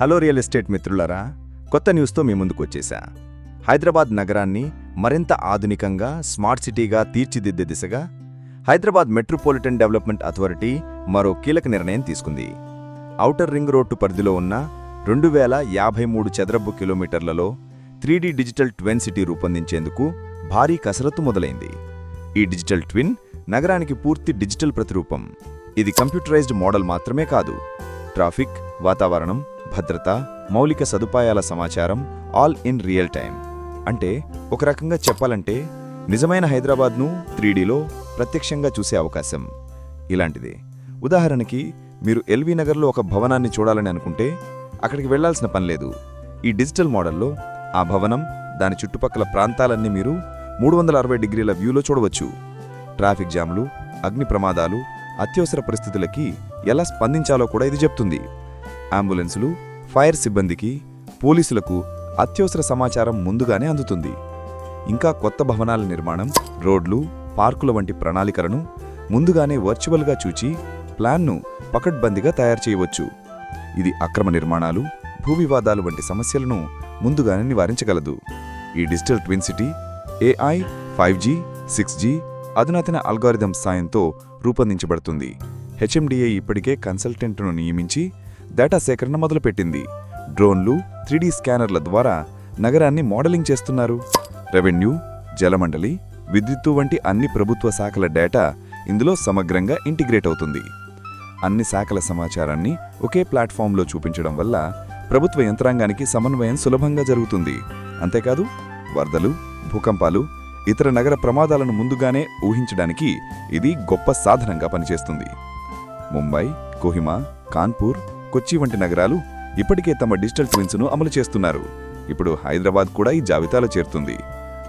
Hello real estate మిత్రులరా కొత్త న్యూస్తో మీ ముందుకు వచ్చేసా హైదరాబాద్ నగరాన్ని మరింత ఆధునికంగా స్మార్ట్ సిటీగా తీర్చిదిద్దే దిశగా హైదరాబాద్ మెట్రోపాలిటన్ డెవలప్మెంట్ అథారిటీ మరో కీలక నిర్ణయం తీసుకుంది. ఔటర్ రింగ్ రోడ్డు పరిధిలో ఉన్న రెండు వేల యాభై మూడు చదరపు కిలోమీటర్లలో three D digital twin city రూపొందించేందుకు భారీ కసరత్తు మొదలైంది. ఈ డిజిటల్ ట్విన్ నగరానికి పూర్తి డిజిటల్ ప్రతిరూపం. ఇది కంప్యూటరైజ్డ్ మోడల్ మాత్రమే కాదు. ట్రాఫిక్ వాతావరణం భద్రత మౌలిక సదుపాయాల సమాచారం ఆల్ ఇన్ రియల్ టైం అంటే ఒక రకంగా చెప్పాలంటే నిజమైన హైదరాబాద్ను త్రీడీలో ప్రత్యక్షంగా చూసే అవకాశం. ఇలాంటిదే. ఉదాహరణకి మీరు ఎల్వీ నగర్లో ఒక భవనాన్ని చూడాలని అనుకుంటే అక్కడికి వెళ్ళాల్సిన పని లేదు. ఈ డిజిటల్ మోడల్లో ఆ భవనం దాని చుట్టుపక్కల ప్రాంతాలన్నీ మీరు మూడు వందల అరవై డిగ్రీల వ్యూలో చూడవచ్చు. ట్రాఫిక్ జామ్లు అగ్ని ప్రమాదాలు అత్యవసర పరిస్థితులకి ఎలా స్పందించాలో కూడా ఇది చెప్తుంది. అంబులెన్సులు ఫైర్ సిబ్బందికి పోలీసులకు అత్యవసర సమాచారం ముందుగానే అందుతుంది. ఇంకా కొత్త భవనాల నిర్మాణం రోడ్లు పార్కుల వంటి ప్రణాళికలను ముందుగానే వర్చువల్గా చూచి ప్లాన్ను పకడ్బందీగా తయారు చేయవచ్చు. ఇది అక్రమ నిర్మాణాలు భూ వివాదాలు వంటి సమస్యలను ముందుగానే నివారించగలదు. ఈ digital twin city AI five G six G అధునాతన అల్గారిథం సాయంతో రూపొందించబడుతుంది. హెచ్ఎండిఏ ఇప్పటికే కన్సల్టెంట్ను నియమించి డేటా సేకరణ మొదలుపెట్టింది. డ్రోన్లు త్రీడీ స్కానర్ల ద్వారా నగరాన్ని మోడలింగ్ చేస్తున్నారు. రెవెన్యూ జలమండలి విద్యుత్తు వంటి అన్ని ప్రభుత్వ శాఖల డేటా ఇందులో సమగ్రంగా ఇంటిగ్రేట్ అవుతుంది. అన్ని శాఖల సమాచారాన్ని ఒకే ప్లాట్ఫామ్లో చూపించడం వల్ల ప్రభుత్వ యంత్రాంగానికి సమన్వయం సులభంగా జరుగుతుంది. అంతేకాదు వరదలు భూకంపాలు ఇతర నగర ప్రమాదాలను ముందుగానే ఊహించడానికి ఇది గొప్ప సాధనంగా పనిచేస్తుంది. ముంబై కోహిమా కాన్పూర్ కొచ్చి వంటి నగరాలు ఇప్పటికే తమ డిజిటల్ ట్విన్స్ను అమలు చేస్తున్నారు. ఇప్పుడు హైదరాబాద్ కూడా ఈ జాబితాలో చేరుతుంది.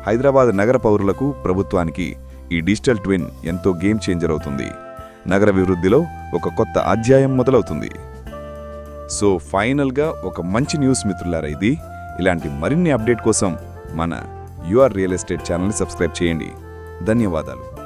హైదరాబాద్ నగర పౌరులకు ప్రభుత్వానికి ఈ డిజిటల్ ట్విన్ ఎంతో గేమ్ చేంజర్ అవుతుంది. నగర అభివృద్ధిలో ఒక కొత్త అధ్యాయం మొదలవుతుంది. సో ఫైనల్గా ఒక మంచి న్యూస్ మిత్రులారా ఇది. ఇలాంటి మరిన్ని అప్డేట్ కోసం మన యుఆర్ రియల్ ఎస్టేట్ ఛానల్ని సబ్స్క్రైబ్ చేయండి. ధన్యవాదాలు.